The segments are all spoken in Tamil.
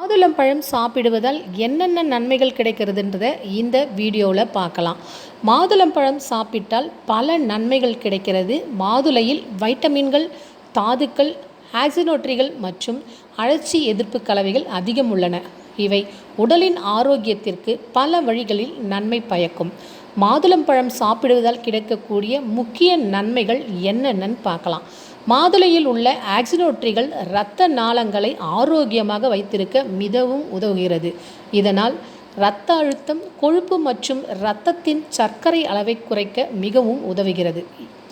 மாதுளம்பழம் சாப்பிடுவதால் என்னென்ன நன்மைகள் கிடைக்கிறதுன்றத இந்த வீடியோவில் பார்க்கலாம். மாதுளம்பழம் சாப்பிட்டால் பல நன்மைகள் கிடைக்கிறது. மாதுளையில் வைட்டமின்கள் தாதுக்கள் ஆக்சினோட்ரிகள் மற்றும் அழற்சி எதிர்ப்பு கலவைகள் அதிகம் உள்ளன. இவை உடலின் ஆரோக்கியத்திற்கு பல வழிகளில் நன்மை பயக்கும். மாதுளம்பழம் சாப்பிடுவதால் கிடைக்கக்கூடிய முக்கிய நன்மைகள் என்னென்னு பார்க்கலாம். மாதுளையில் உள்ள ஆக்சினோட்ரிகள் இரத்த நாளங்களை ஆரோக்கியமாக வைத்திருக்க மிகவும் உதவுகிறது. இதனால் இரத்த அழுத்தம் கொழுப்பு மற்றும் இரத்தத்தின் சர்க்கரை அளவை குறைக்க மிகவும் உதவுகிறது.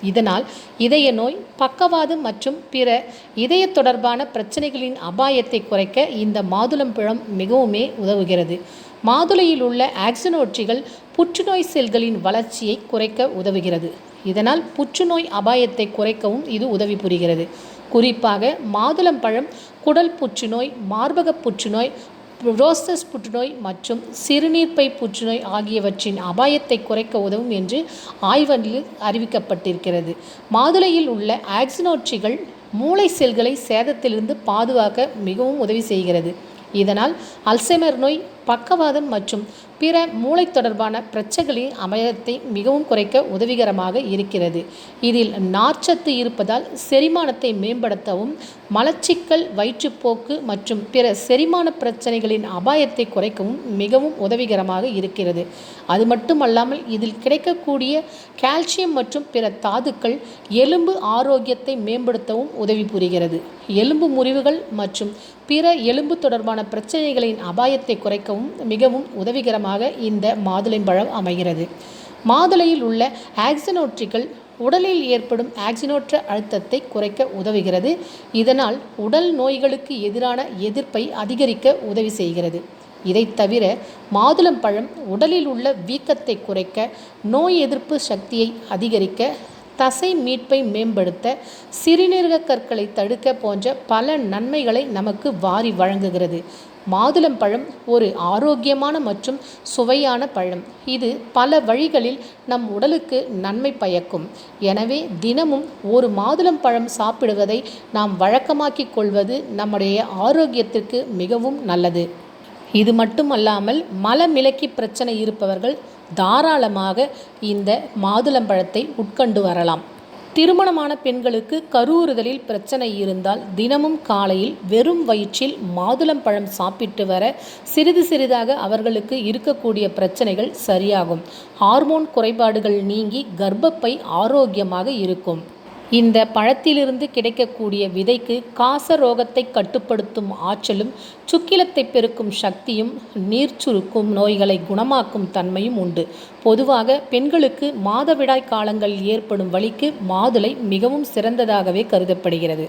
இதனால் இதய நோய் பக்கவாதம் மற்றும் பிற இதய தொடர்பான பிரச்சனைகளின் அபாயத்தை குறைக்க இந்த மாதுளம்பழம் மிகவுமே உதவுகிறது. மாதுளையில் உள்ள ஆக்சினோட்சிகள் புற்றுநோய் செல்களின் வளர்ச்சியை குறைக்க உதவுகிறது. இதனால் புற்றுநோய் அபாயத்தை குறைக்கவும் இது உதவி புரிகிறது. குறிப்பாக மாதுளம்பழம் குடல் புற்றுநோய் மார்பக புற்றுநோய் ரோசஸ் புற்றுநோய் மற்றும் சிறுநீர்ப்பை புற்றுநோய் ஆகியவற்றின் அபாயத்தை குறைக்க உதவும் என்று ஆய்வறில் அறிவிக்கப்பட்டிருக்கிறது. மாதுளையில் உள்ள ஆக்சினோட்சிகள் மூளை செல்களை சேதத்திலிருந்து பாதுகாக்க மிகவும் உதவி செய்கிறது. இதனால் அல்சைமர் நோய் பக்கவாதம் மற்றும் பிற மூளை தொடர்பான பிரச்சனைகளின் அபாயத்தை மிகவும் குறைக்க உதவிகரமாக இருக்கிறது. இதில் நார்ச்சத்து இருப்பதால் செரிமானத்தை மேம்படுத்தவும் மலச்சிக்கல் வயிற்றுப்போக்கு மற்றும் பிற செரிமான பிரச்சனைகளின் அபாயத்தை குறைக்கவும் மிகவும் உதவிகரமாக இருக்கிறது. அது மட்டுமல்லாமல் இதில் கிடைக்கக்கூடிய கால்சியம் மற்றும் பிற தாதுக்கள் எலும்பு ஆரோக்கியத்தை மேம்படுத்தவும் உதவி புரிகிறது. எலும்பு முறிவுகள் மற்றும் பிற எலும்பு தொடர்பான பிரச்சனைகளின் அபாயத்தை குறைக்கவும் மிகவும் உதவிகரமாக இந்த மாதுளம்பழம் அமைகிறது. மாதுளையில் உள்ள ஆக்சினோட்ரிகள் உடலில் ஏற்படும் ஆக்சினோற்ற அழுத்தத்தை குறைக்க உதவுகிறது. இதனால் உடல் நோய்களுக்கு எதிரான எதிர்ப்பை அதிகரிக்க உதவி செய்கிறது. இதை தவிர மாதுளம்பழம் உடலில் உள்ள வீக்கத்தை குறைக்க நோய் எதிர்ப்பு சக்தியை அதிகரிக்க தசை மீட்பை மேம்படுத்த சிறுநீரக கற்களை தடுக்க போன்ற பல நன்மைகளை நமக்கு வாரி வழங்குகிறது. மாதுளம்பழம் ஒரு ஆரோக்கியமான மற்றும் சுவையான பழம். இது பல வழிகளில் நம் உடலுக்கு நன்மை பயக்கும். எனவே தினமும் ஒரு மாதுளம்பழம் சாப்பிடுவதை நாம் வழக்கமாக்கிக் கொள்வது நம்முடைய ஆரோக்கியத்திற்கு மிகவும் நல்லது. இது மட்டுமல்லாமல் மலமிளக்கி பிரச்சனை இருப்பவர்கள் தாராளமாக இந்த மாதுளம்பழத்தை உட்கொண்டு வரலாம். திருமணமான பெண்களுக்கு கருவுறுதலில் பிரச்சனை இருந்தால் தினமும் காலையில் வெறும் வயிற்றில் மாதுளம்பழம் சாப்பிட்டு வர சிறிது சிறிதாக அவர்களுக்கு இருக்கக்கூடிய பிரச்சனைகள் சரியாகும். ஹார்மோன் குறைபாடுகள் நீங்கி கர்ப்பப்பை ஆரோக்கியமாக இருக்கும். இந்த பழத்திலிருந்து கிடைக்கக்கூடிய விதைக்கு காசரோகத்தை கட்டுப்படுத்தும் ஆற்றலும் சுக்கிலத்தை பெருக்கும் சக்தியும் நீர் சுருக்கும் நோய்களை குணமாக்கும் தன்மையும் உண்டு. பொதுவாக பெண்களுக்கு மாதவிடாய் காலங்களில் ஏற்படும் வழிக்கு மாதுளை மிகவும் சிறந்ததாகவே கருதப்படுகிறது.